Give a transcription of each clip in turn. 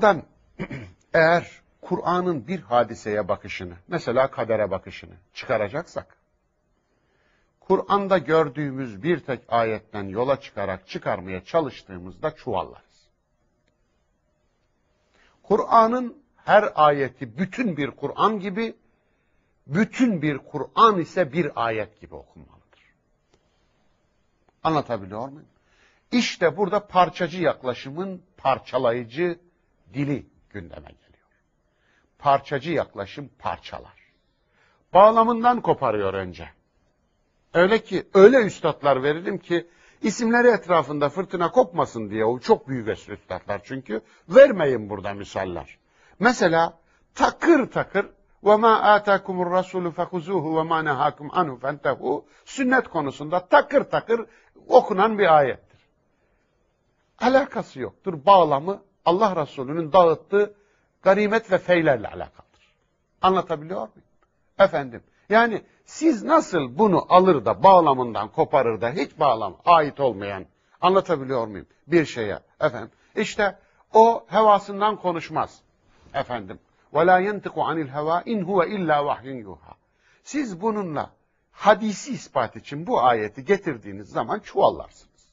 Kur'an'dan eğer Kur'an'ın bir hadiseye bakışını, mesela kadere bakışını çıkaracaksak, Kur'an'da gördüğümüz bir tek ayetten yola çıkarak çıkarmaya çalıştığımızda çuvallarız. Kur'an'ın her ayeti bütün bir Kur'an gibi, bütün bir Kur'an ise bir ayet gibi okunmalıdır. Anlatabiliyor muyum? İşte burada parçacı yaklaşımın parçalayıcı dili gündeme geliyor. Parçacı yaklaşım parçalar. Bağlamından koparıyor önce. Öyle ki öyle üstadlar veririm ki isimleri etrafında fırtına kopmasın diye o çok büyük üstadlar çünkü vermeyin burada misaller. Mesela takır takır ve ma atakumur rasulü fehuzuhu ve ma nehakum anhu fentehu sünnet konusunda takır takır okunan bir ayettir. Alakası yoktur. Bağlamı Allah Resulü'nün dağıttığı ganimet ve feylerle alakalıdır. Anlatabiliyor muyum? Efendim, yani siz nasıl bunu alır da bağlamından koparır da hiç bağlam ait olmayan anlatabiliyor muyum bir şeye? Efendim işte o hevasından konuşmaz. Efendim la yentiku anil heva in huve illa vahyun yuha. Siz bununla hadisi ispat için bu ayeti getirdiğiniz zaman çuvallarsınız.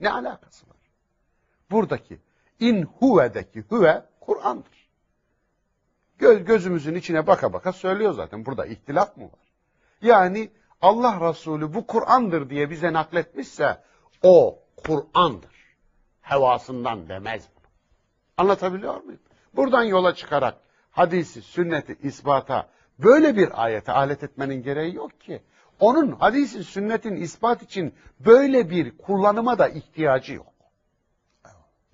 Ne alakası var? Buradaki in huve'deki huve Kur'an'dır Göz, gözümüzün içine baka baka söylüyor zaten. Burada ihtilaf mı var? Yani Allah Resulü bu Kur'an'dır diye bize nakletmişse o Kur'an'dır. Hevasından demez bunu. Anlatabiliyor muyum? Buradan yola çıkarak hadisi, sünneti, ispata böyle bir ayete alet etmenin gereği yok ki. Onun hadisi, sünnetin ispat için böyle bir kullanıma da ihtiyacı yok.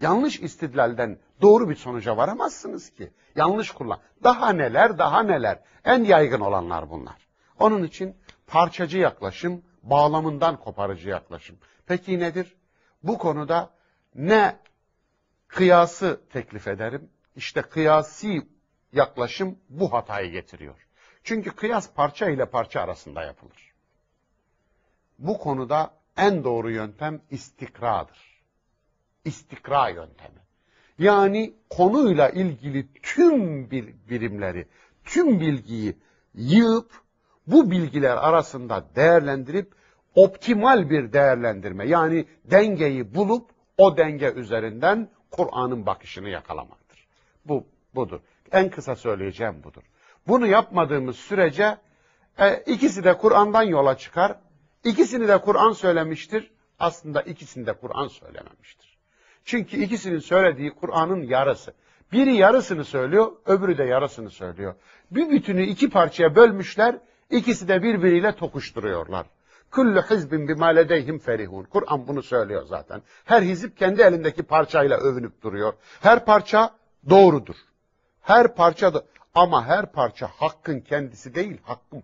Yanlış istidlalden doğru bir sonuca varamazsınız ki. Yanlış kullan. Daha neler, daha neler. En yaygın olanlar bunlar. Onun için parçacı yaklaşım, bağlamından koparıcı yaklaşım. Peki nedir? Bu konuda ne kıyası teklif ederim? İşte kıyasi yaklaşım bu hatayı getiriyor. Çünkü kıyas parça ile parça arasında yapılır. Bu konuda en doğru yöntem istikradır. İstikra yöntemi. Yani konuyla ilgili tüm bir birimleri, tüm bilgiyi yığıp bu bilgiler arasında değerlendirip optimal bir değerlendirme yani dengeyi bulup o denge üzerinden Kur'an'ın bakışını yakalamaktır. Bu budur. En kısa söyleyeceğim budur. Bunu yapmadığımız sürece e, ikisi de Kur'an'dan yola çıkar. İkisini de Kur'an söylemiştir. Aslında ikisini de Kur'an söylememiştir. Çünkü ikisinin söylediği Kur'an'ın yarısı. Biri yarısını söylüyor, öbürü de yarısını söylüyor. Bir bütünü iki parçaya bölmüşler, ikisi de birbiriyle tokuşturuyorlar. Kullu hizbin bima ledeyhim ferihun. Kur'an bunu söylüyor zaten. Her hizip kendi elindeki parçayla övünüp duruyor. Her parça doğrudur. Her parça da ama her parça hakkın kendisi değil, hakkın